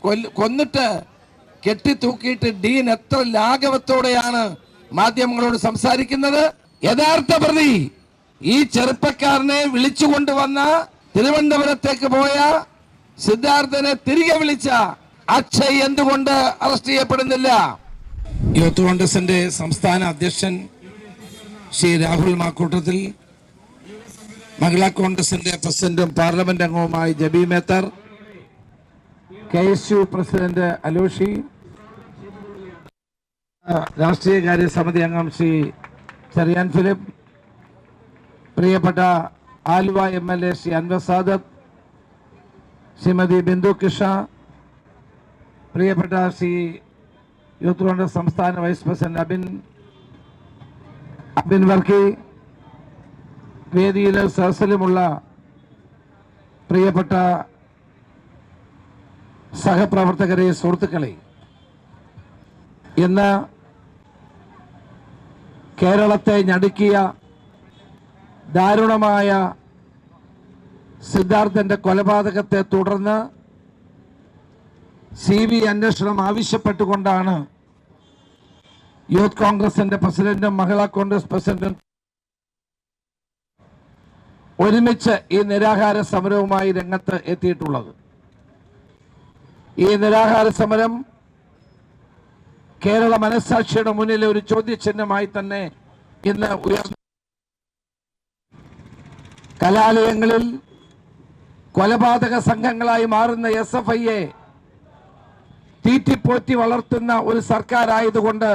കൊല്ല- കൊന്നിട്ട് കെട്ടിത്തൂക്കിയിട്ട് ഡീൻ എത്ര ലാഘവത്തോടെയാണ് മാധ്യമങ്ങളോട് സംസാരിക്കുന്നത്. യഥാർത്ഥ പ്രതി ഈ ചെറുപ്പക്കാരനെ വിളിച്ചു കൊണ്ടുവന്ന തിരുവനന്തപുരത്തേക്ക് പോയ സിദ്ധാർത്ഥനെ തിരികെ വിളിച്ച അക്ഷയ് എന്തുകൊണ്ട് അറസ്റ്റ് ചെയ്യപ്പെടുന്നില്ല? യൂത്ത് കോൺഗ്രസിന്റെ സംസ്ഥാന അധ്യക്ഷൻ ശ്രീ രാഹുൽ മാക്കൂട്ടത്തിൽ മഹിളാ കോൺഗ്രസിന്റെ പ്രസിഡന്റും parliament അംഗവുമായി Jebi Mather K S U president Aloshy രാഷ്ട്രീയകാര്യ സമിതി അംഗം ശ്രീ ചെറിയാൻ ഫിലിപ്പ് പ്രിയപ്പെട്ട Aluva M L A Shri Anwar Sadath Shrimati Bindu Krishna പ്രിയപ്പെട്ട ശ്രീ യൂത്ത് കോൺഗ്രസ് സംസ്ഥാന വൈസ് പ്രസിഡന്റ് അബിൻ അബിൻ വർക്കി വേദിയിലും സദസ്സിലുമുള്ള പ്രിയപ്പെട്ട സഹപ്രവർത്തകരെ സുഹൃത്തുക്കളെ ഇന്ന് കേരളത്തെ ഞടുക്കിയ ദാരുണമായ സിദ്ധാർത്ഥന്റെ കൊലപാതകത്തെ തുടർന്ന് സി ബി അന്വേഷണം ആവശ്യപ്പെട്ടുകൊണ്ടാണ് യൂത്ത് കോൺഗ്രസിന്റെ പ്രസിഡന്റും മഹിളാ കോൺഗ്രസ് പ്രസിഡന്റും ഒരുമിച്ച് ഈ നിരാഹാര സമരവുമായി രംഗത്ത് എത്തിയിട്ടുള്ളത്. ഈ നിരാഹാര സമരം കേരള മനസ്സാക്ഷിയുടെ മുന്നിലെ ഒരു ചോദ്യചിഹ്നമായി തന്നെ ഇന്ന് ഉയർന്നു. കലാലയങ്ങളിൽ കൊലപാതക സംഘങ്ങളായി മാറുന്ന എസ് എഫ് ഐയെ തീറ്റിപ്പോറ്റി വളർത്തുന്ന ഒരു സർക്കാരായതുകൊണ്ട്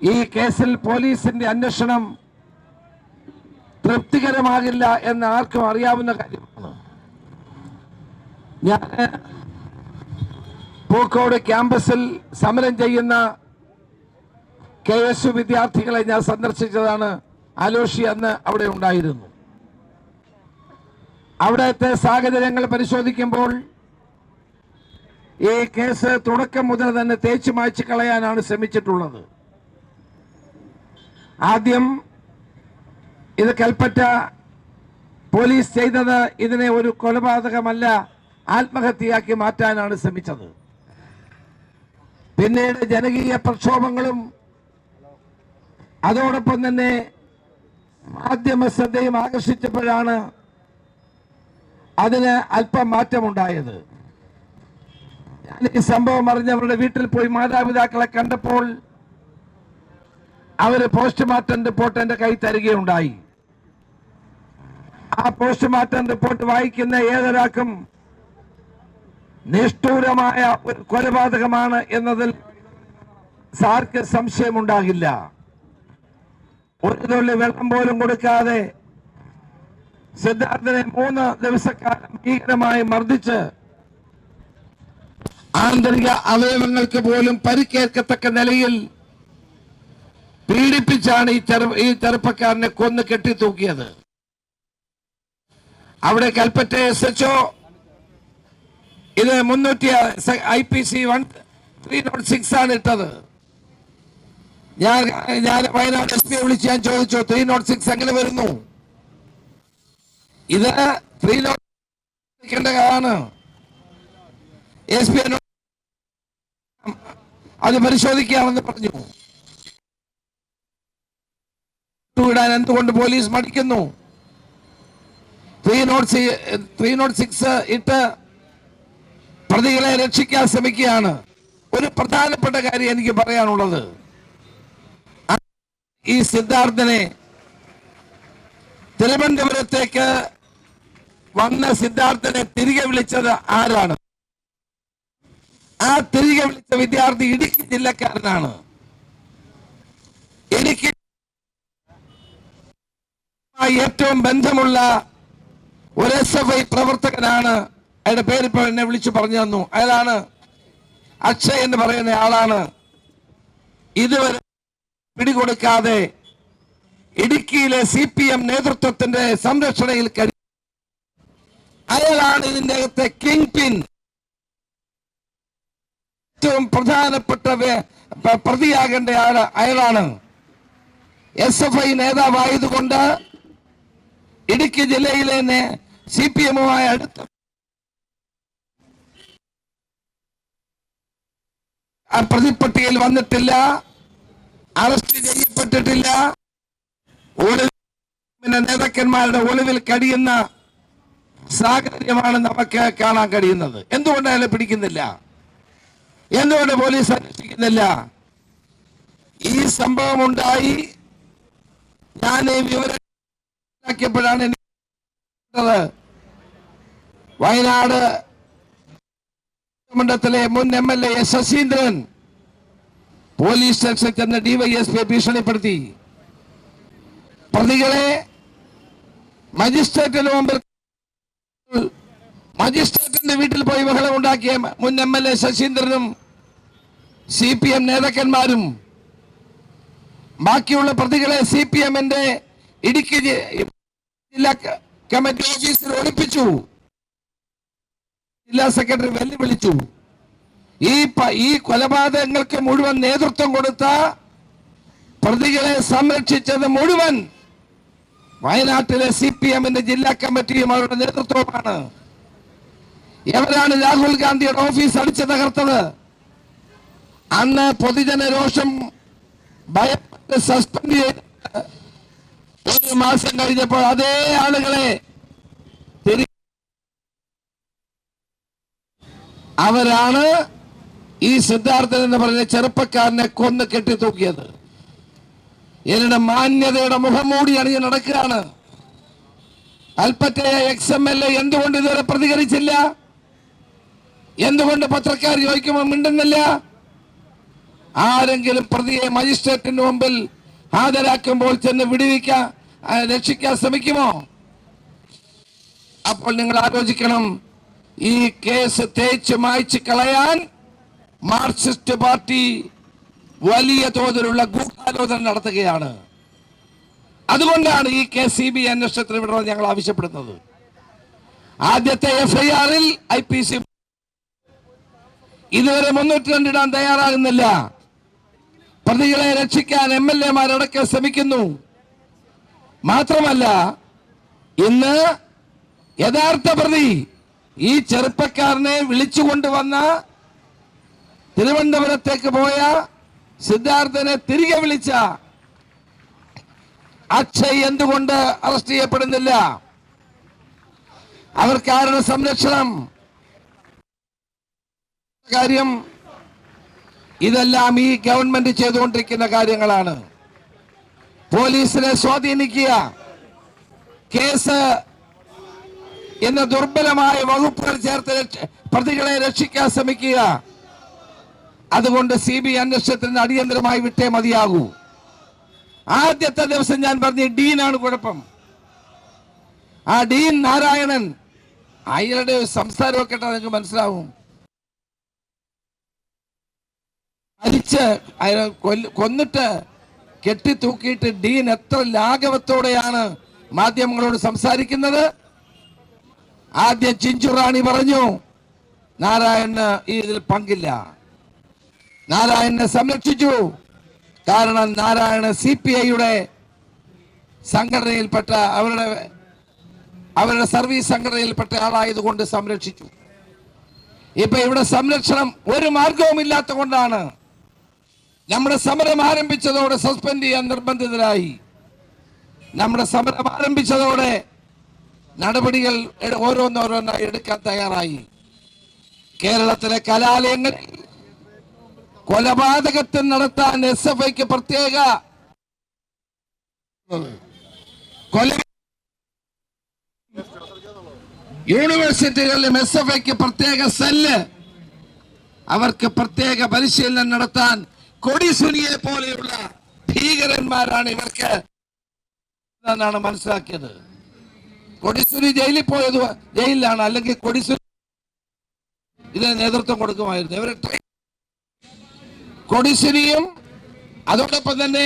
ഈ കേസിൽ പോലീസിന്റെ അന്വേഷണം തൃപ്തികരമാകില്ല എന്ന് ആർക്കും അറിയാവുന്ന കാര്യമാണ്. ഞാൻ പൂക്കോട് ക്യാമ്പസിൽ സമരം ചെയ്യുന്ന കെ എസ് യു വിദ്യാർത്ഥികളെ ഞാൻ സന്ദർശിച്ചതാണ്. അലോഷി അന്ന് അവിടെ ഉണ്ടായിരുന്നു. അവിടുത്തെ സാഹചര്യങ്ങൾ പരിശോധിക്കുമ്പോൾ ഈ കേസ് തുടക്കം മുതൽ തന്നെ തേച്ചു മായ്ച്ചു കളയാനാണ് ശ്രമിച്ചിട്ടുള്ളത്. ആദ്യം ഇത് കൽപ്പറ്റ പോലീസ് ചെയ്തത് ഇതിനെ ഒരു കൊലപാതകമല്ല ആത്മഹത്യയാക്കി മാറ്റാനാണ് ശ്രമിച്ചത്. പിന്നീട് ജനകീയ പ്രക്ഷോഭങ്ങളും അതോടൊപ്പം തന്നെ മാധ്യമ ശ്രദ്ധയും ആകർഷിച്ചപ്പോഴാണ് അതിന് അല്പം മാറ്റമുണ്ടായത്. ഞാൻ ഈ സംഭവം അറിഞ്ഞവരുടെ വീട്ടിൽ പോയി മാതാപിതാക്കളെ കണ്ടപ്പോൾ അവർ പോസ്റ്റ്മോർട്ടം റിപ്പോർട്ട് എന്റെ കൈ തരികയുണ്ടായി. ആ പോസ്റ്റ്മോർട്ടം റിപ്പോർട്ട് വായിക്കുന്ന ഏതൊരാൾക്കും നിഷ്ഠൂരമായ ഒരു കൊലപാതകമാണ് എന്നതിൽ സാർക്ക് സംശയമുണ്ടാകില്ല. ഒരു തുള്ളി വെള്ളം പോലും കൊടുക്കാതെ സിദ്ധാർത്ഥനെ മൂന്ന് ദിവസക്കാലം ഭീകരമായി മർദ്ദിച്ച് ആന്തരിക അവയവങ്ങൾക്ക് പോലും പരിക്കേൽക്കത്തക്ക നിലയിൽ പീഡിപ്പിച്ചാണ് ഈ ചെറു ഈ ചെറുപ്പക്കാരനെ കൊന്ന് കെട്ടിത്തൂക്കിയത് അവിടെ കൽപ്പറ്റ എസ് എച്ച് ഇത് മുന്നൂറ്റി I P C one three nought six ആണ് ഇട്ടത്. ഞാൻ ഞാൻ വയനാട് എസ് പിയെ വിളിച്ച് ഞാൻ ചോദിച്ചു ത്രീ നോട്ട് സിക്സ് എങ്ങനെ വരുന്നു? ഇത് ത്രീ നോട്ട് ആണ്. എസ് പി അത് പരിശോധിക്കാമെന്ന് പറഞ്ഞു. വിടാൻ എന്തുകൊണ്ട് police മടിക്കുന്നു? Three nought three nought six ഇട്ട് പ്രതികളെ രക്ഷിക്കാൻ ശ്രമിക്കുകയാണ്. ഒരു പ്രധാനപ്പെട്ട കാര്യം എനിക്ക് പറയാനുള്ളത്. ഈ സിദ്ധാർത്ഥനെ തിരുവനന്തപുരത്തേക്ക് വന്ന സിദ്ധാർത്ഥനെ തിരികെ വിളിച്ചത് ആരാണ്? ആ തിരികെ വിളിച്ച വിദ്യാർത്ഥി ഇടുക്കി ജില്ലക്കാരനാണ്. ഇടുക്കി ഏറ്റവും ബന്ധമുള്ള ഒരു എസ് എഫ് ഐ പ്രവർത്തകനാണ് അയാളുടെ പേര് ഇപ്പൊ എന്നെ വിളിച്ചു പറഞ്ഞു തന്നു. അയാളാണ് അക്ഷയ് എന്ന് പറയുന്ന ആളാണ്. ഇതുവരെ പിടികൊടുക്കാതെ ഇടുക്കിയിലെ സി പി എം നേതൃത്വത്തിന്റെ സംരക്ഷണയിൽ കഴി അയാളാണ് ഇതിന്റെ അകത്തെ കിങ് പിൻ ഏറ്റവും പ്രധാനപ്പെട്ട പ്രതിയാകേണ്ട ആൾ അയാളാണ്. എസ് എഫ് ഐ നേതാവായതുകൊണ്ട് ഇടുക്കി ജില്ലയിലെ സി പി എമ്മുമായി അടുത്ത പ്രതിപ്പട്ടികയിൽ വന്നിട്ടില്ല. അറസ്റ്റ് ചെയ്യപ്പെട്ടിട്ടില്ല. ഒളിവിൽ നേതാക്കന്മാരുടെ ഒളിവിൽ കഴിയുന്ന സാഹചര്യമാണ് നമുക്ക് കാണാൻ കഴിയുന്നത്. എന്തുകൊണ്ട് അയാളെ പിടിക്കുന്നില്ല? എന്തുകൊണ്ട് പോലീസ് അന്വേഷിക്കുന്നില്ല? ഈ സംഭവം ഉണ്ടായി. ഞാൻ ഈ വിവരം വയനാട് മണ്ഡലത്തിലെ മുൻ M L A S Sasheendran police സ്റ്റേഷനിൽ ചെന്ന് ഭീഷണിപ്പെടുത്തി. പ്രതികളെ മജിസ്ട്രേറ്റിന് മുമ്പിൽ മജിസ്ട്രേറ്റിന്റെ വീട്ടിൽ പോയി ബഹളം ഉണ്ടാക്കിയ മുൻ എം എൽ എ ശശീന്ദ്രനും സി പി എം നേതാക്കന്മാരും ബാക്കിയുള്ള പ്രതികളെ സി പി എമ്മിന്റെ ഇടുക്കി ജില്ലാ കമ്മിറ്റി ഓഫീസിൽ ഒളിപ്പിച്ചു. ജില്ലാ സെക്രട്ടറി വെല്ലുവിളിച്ചു. ഈ ഈ കൊലപാതകങ്ങൾക്ക് മുഴുവൻ നേതൃത്വം കൊടുത്ത പ്രതികളെ സംരക്ഷിച്ചത് മുഴുവൻ വയനാട്ടിലെ സി പി എമ്മിന്റെ ജില്ലാ കമ്മിറ്റിയും അവരുടെ നേതൃത്വമാണ് എവരാണ് രാഹുൽ ഗാന്ധിയുടെ ഓഫീസ് അടിച്ചു തകർത്തത്? അന്ന് പൊതുജന രോഷം ഭയപ്പെട്ട് സസ്പെൻഡ് ചെയ്ത് ഒരു മാസം കഴിഞ്ഞപ്പോൾ അതേ ആളുകളെ അവരാണ് ഈ സിദ്ധാർത്ഥൻ എന്ന് പറഞ്ഞ ചെറുപ്പക്കാരനെ കൊന്ന് കെട്ടിത്തൂക്കിയത്. എന്നിട്ട് മാന്യതയുടെ മുഖം മൂടി അണിഞ്ഞ് നടക്കുകയാണ്. അൽപ്പറ്റയ എക്സ് എം എൽ എ എന്തുകൊണ്ട് ഇതുവരെ പ്രതികരിച്ചില്ല? എന്തുകൊണ്ട് പത്രക്കാർ ചോദിക്കുമ്പോൾ മിണ്ടുന്നില്ല? ആരെങ്കിലും പ്രതിയെ മജിസ്ട്രേറ്റിന് മുമ്പിൽ ഹാജരാക്കുമ്പോൾ ചെന്ന് വിടുവിക്കാൻ രക്ഷിക്കാൻ ശ്രമിക്കുമോ? അപ്പോൾ നിങ്ങൾ ആലോചിക്കണം. ഈ കേസ് തേച്ച് മായ്ച്ച് കളയാൻ മാർക്സിസ്റ്റ് പാർട്ടി വലിയ തോതിലുള്ള ഗൂഢാലോചന നടത്തുകയാണ്. അതുകൊണ്ടാണ് ഈ കേസ് സി ബി അന്വേഷണത്തിന് വിടണമെന്ന് ഞങ്ങൾ ആവശ്യപ്പെടുന്നത്. ആദ്യത്തെ എഫ്ഐആറിൽ ഐ പി സി ഇതുവരെ മുന്നൂറ്റി രണ്ടിടാൻ തയ്യാറാകുന്നില്ല. പ്രതികളെ രക്ഷിക്കാൻ എം എൽ എമാരടക്കം ശ്രമിക്കുന്നു. മാത്രമല്ല ഇന്ന് യഥാർത്ഥ പ്രതി ഈ ചെറുപ്പക്കാരനെ വിളിച്ചുകൊണ്ടുവന്ന തിരുവനന്തപുരത്തേക്ക് പോയ സിദ്ധാർത്ഥനെ തിരികെ വിളിച്ച അക്ഷയ് എന്തുകൊണ്ട് അറസ്റ്റ് ചെയ്യപ്പെടുന്നില്ല? അവർക്കാരുടെ സംരക്ഷണം? കാര്യം ഇതെല്ലാം ഈ ഗവൺമെന്റ് ചെയ്തുകൊണ്ടിരിക്കുന്ന കാര്യങ്ങളാണ്. പോലീസിനെ സ്വാധീനിക്കുക. കേസ് എന്ന ദുർബലമായ വകുപ്പുകൾ ചേർത്ത് പ്രതികളെ രക്ഷിക്കാൻ ശ്രമിക്കുക. അതുകൊണ്ട് സി ബി അന്വേഷണത്തിന് അടിയന്തരമായി വിട്ടേ മതിയാകൂ. ആദ്യത്തെ ദിവസം ഞാൻ പറഞ്ഞു ഡീനാണ് കുഴപ്പം. ആ ഡീൻ നാരായണൻ അയാളുടെ സംസാരമൊക്കെ കേട്ടാൽ നിങ്ങൾക്ക് മനസ്സിലാവും. മരിച്ച് കൊന്നിട്ട് കെട്ടിത്തൂക്കിയിട്ട് ഡീൻ എത്ര ലാഘവത്തോടെയാണ് മാധ്യമങ്ങളോട് സംസാരിക്കുന്നത്? ആദ്യം ചിഞ്ചുറാണി പറഞ്ഞു നാരായണന് ഇതിൽ പങ്കില്ല. നാരായണനെ സംരക്ഷിച്ചു. കാരണം നാരായണ സി പി ഐയുടെ സംഘടനയിൽപ്പെട്ട അവരുടെ അവരുടെ സർവീസ് സംഘടനയിൽപ്പെട്ട ആളായതുകൊണ്ട് സംരക്ഷിച്ചു. ഇപ്പൊ ഇവിടെ സംരക്ഷണം ഒരു മാർഗവും ഇല്ലാത്ത കൊണ്ടാണ് നമ്മുടെ സമരം ആരംഭിച്ചതോടെ സസ്പെൻഡ് ചെയ്യാൻ നിർബന്ധിതരായി. നമ്മുടെ സമരം ആരംഭിച്ചതോടെ നടപടികൾ ഓരോന്നോരോന്നായി എടുക്കാൻ തയ്യാറായി. കേരളത്തിലെ കലാലയങ്ങളിൽ കൊലപാതകത്തിൽ നടത്താൻ എസ് എഫ് ഐക്ക് പ്രത്യേക കൊല യൂണിവേഴ്സിറ്റികളിലും എസ് എഫ് ഐക്ക് പ്രത്യേക സെല്ല്. അവർക്ക് പ്രത്യേക പരിശീലനം നടത്താൻ കൊടിസുനിയെ പോലെയുള്ള ഭീകരന്മാരാണ് ഇവർക്ക്. എന്നാണ് മനസ്സിലാക്കിയത്. കൊടിസുനി ജയിലിൽ പോയത് ജയിലിലാണ്. അല്ലെങ്കിൽ കൊടിസുരി ഇതിന് നേതൃത്വം കൊടുക്കുമായിരുന്നു. ഇവരെ കൊടിസുനിയും അതോടൊപ്പം തന്നെ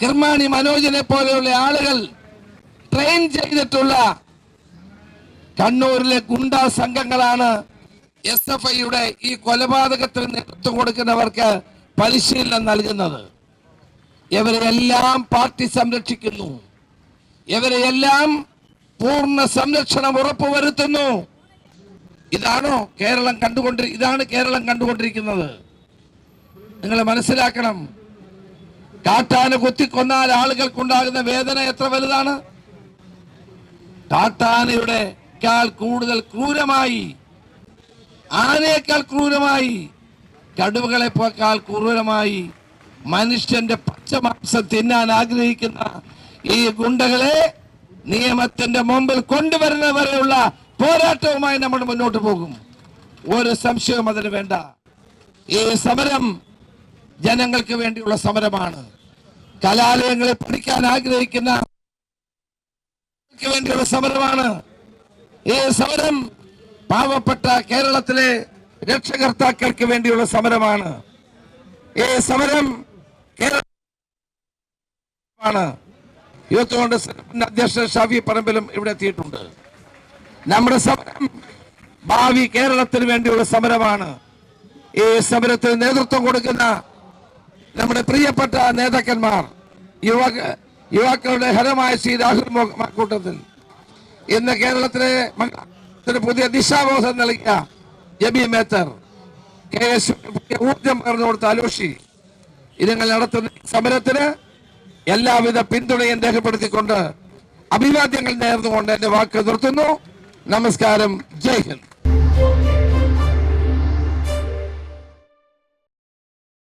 കിർമാണി മനോജിനെ പോലെയുള്ള ആളുകൾ ട്രെയിൻ ചെയ്തിട്ടുള്ള കണ്ണൂരിലെ ഗുണ്ടാ സംഘങ്ങളാണ് എസ് എഫ് ഐയുടെ ഈ കൊലപാതകത്തിന് നേതൃത്വം കൊടുക്കുന്നവർക്ക് പരിശീലനം നൽകുന്നത്. ഇവരെല്ലാം പാർട്ടി സംരക്ഷിക്കുന്നു. ഇവരെയെല്ലാം പൂർണ സംരക്ഷണം ഉറപ്പുവരുത്തുന്നു. ഇതാണോ കേരളം കണ്ടുകൊണ്ട് ഇതാണ് കേരളം കണ്ടുകൊണ്ടിരിക്കുന്നത്. നിങ്ങൾ മനസ്സിലാക്കണം. കാട്ടാന കുത്തിക്കൊന്നാൽ ആളുകൾക്കുണ്ടാകുന്ന വേദന എത്ര വലുതാണ്? കാട്ടാനയുടെ കൂടുതൽ ക്രൂരമായി. ആനയേക്കാൾ ക്രൂരമായി. കടുവകളെക്കാൾ ക്രൂരമായി. മനുഷ്യന്റെ പച്ചമാംസം തിന്നാൻ ആഗ്രഹിക്കുന്ന ഈ ഗുണ്ടകളെ നിയമത്തിന്റെ മുമ്പിൽ കൊണ്ടുവരുന്നവരെയുള്ള പോരാട്ടവുമായി നമ്മൾ മുന്നോട്ട് പോകും. ഒരു സംശയവും അതിന് വേണ്ട. ഈ സമരം ജനങ്ങൾക്ക് വേണ്ടിയുള്ള സമരമാണ്. കലാലയങ്ങളെ പഠിക്കാൻ ആഗ്രഹിക്കുന്ന വേണ്ടിയുള്ള സമരമാണ്. ഈ സമരം പാവപ്പെട്ട കേരളത്തിലെ രക്ഷകർത്താക്കൾക്ക് വേണ്ടിയുള്ള സമരമാണ്. ഈ സമരം കേരളമാണ് യൂത്ത് കോൺഗ്രസ് അധ്യക്ഷൻ ഷാഫി പറമ്പിലും ഇവിടെ എത്തിയിട്ടുണ്ട്. നമ്മുടെ സമരം ഭാവി കേരളത്തിന് വേണ്ടിയുള്ള സമരമാണ്. ഈ സമരത്തിന് നേതൃത്വം കൊടുക്കുന്ന നമ്മുടെ പ്രിയപ്പെട്ട നേതാക്കന്മാർ യുവ യുവാക്കളുടെ ഹരമായ ശ്രീ രാഹുൽ കൂട്ടത്തിൽ ഇന്ന് കേരളത്തിലെ പുതിയ ദിശാബോധം നൽകിയ ജബി മേത്തർ കെ എസ് ഊർജം കൊടുത്ത അലോഷി. ഇതുങ്ങൾ നടത്തുന്ന സമരത്തിന് എല്ലാവിധ പിന്തുണയും രേഖപ്പെടുത്തിക്കൊണ്ട് അഭിവാദ്യങ്ങൾ നേർന്നുകൊണ്ട് എന്റെ വാക്ക് നിർത്തുന്നു. നമസ്കാരം. ജയ് ഹിന്ദ്.